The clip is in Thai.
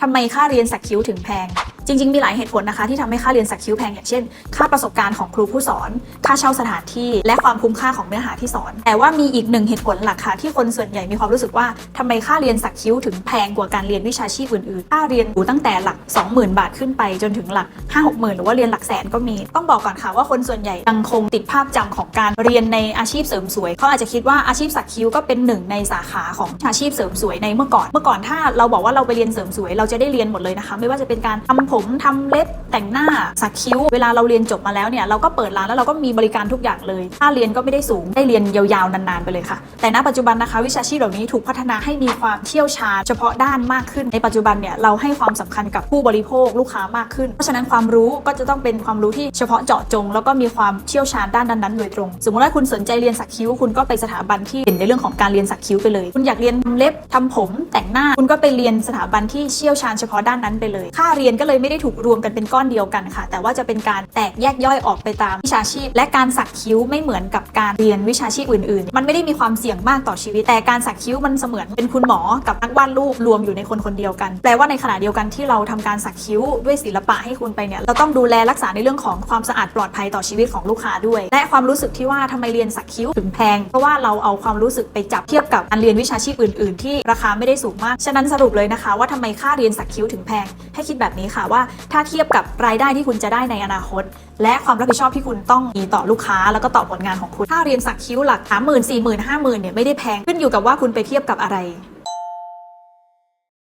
ทำไมค่าเรียนสักคิ้วถึงแพง จริง ๆ มีหลายเหตุผลนะคะที่ทำให้ค่าเรียนสักคิ้วแพงอย่างเช่น ค่าประสบการณ์ของครูผู้สอน ค่าเช่าสถานที่ และความคุ้มค่าของเนื้อหาที่สอน แต่ว่ามีอีกหนึ่งเหตุผลหลักค่ะที่คนส่วนใหญ่มีความรู้สึกว่าทำไมค่าเรียนสักคิ้วถึงแพงกว่าการเรียนวิชาชีพอื่นๆ ค่าเรียนอยู่ตั้งแต่หลัก 20,000 บาทขึ้นไปจนถึงหลัก 5 6 0 0 0 0 หรือว่าเรียนหลักแสนก็มี ต้องบอกก่อนค่ะว่าคนส่วนใหญ่ยังคงติดภาพจำของการเรียนในอาชีพเสริมสวยเขาอาจจะคิดว่าอาชีพสักคิ้วก็เป็นหนึ่งในสาขาของอาชีพเสริมสวยในเมื่อก่อน เมื่อก่อนถ้าเราบอกว่าเราไปเรียนเสริมสวย เราจะได้เรียนหมดเลยนะคะ ไม่ว่าจะเป็นการทำผมทำเล็บแต่งหน้าสักคิ้ว เวลาเราเรียนจบมาแล้วเนี่ยเราก็เปิดร้านแล้วเราก็มีบริการทุกอย่างเลยค่าเรียนก็ไม่ได้สูงได้เรียนยาวๆนานๆไปเลยค่ะ แต่ณปัจจุบันนะคะวิชาชีพเหล่านี้ถูกพัฒนาให้มีความเชี่ยวชาญเฉพาะด้านมากขึ้นในปัจจุบันเนี่ยเราให้ความสำคัญกับผู้บริโภคลูกค้ามากขึ้น เพราะฉะนั้นความรู้ก็จะต้องเป็นความรู้ที่เฉพาะเจาะจง แล้วก็มีความเชี่ยวชาญด้านนั้นๆโดยตรง สมมติว่าคุณสนใจเรียนสักคิ้วคุณก็ไปสถาบันที่เด่นในเรื่องของการเรียนสักคิ้วไปเลย คุณอยากเรียนทำเล็บทำผมแต่งหน้า คุณก็ไปเรียนสถาบันที่เชี่ยวชาญเฉพาะด้านนั้นไปเลย ค่าเรียนก็เลยไม่ได้ถูกรวมกันเป็นก้อนเดียวกันค่ะ แต่ว่าจะเป็นการแตกแยกย่อยออกไปตามวิชาชีพ และการสักคิ้วไม่เหมือนกับการเรียนวิชาชีพอื่นๆ มันไม่ได้มีความเสี่ยงมากต่อชีวิต แต่การสักคิ้วมันเสมือนเป็นคุณหมอกับนักวาดรูปรวมอยู่ในคนคนเดียวกัน แปลว่าในขณะเดียวกันที่เราทำการสักคิ้วด้วยศิลปะให้คุณไปเนี่ยเราต้องดูแลรักษาในเรื่องของความสะอาดปลอดภัยต่อชีวิตของลูกค้าด้วย และความรู้สึกที่ว่าทำไมเรียนสักคิ้วถึงแพง เพราะว่าเราเอาความรู้สึกไปจับเทียบกับการเรียนวิชาชีพอื่น ๆ ที่ราคาไม่ได้สูงมาก ฉะนั้นสรุปเลยนะคะ ว่าทำไมค่าเรียนสักคิ้วถึงแพง ให้คิดแบบนี้ค่ะว่าถ้าเทียบกับรายได้ที่คุณจะได้ในอนาคต และความรับผิดชอบที่คุณต้องมีต่อลูกค้า แล้วก็ต่อผลงานของคุณ ถ้าเรียนสักคิ้วหลักสามหมื่นสี่หมื่นห้าหมื่นเนี่ยไม่ได้แพงขึ้นอยู่กับว่าคุณไปเทียบกับอะไร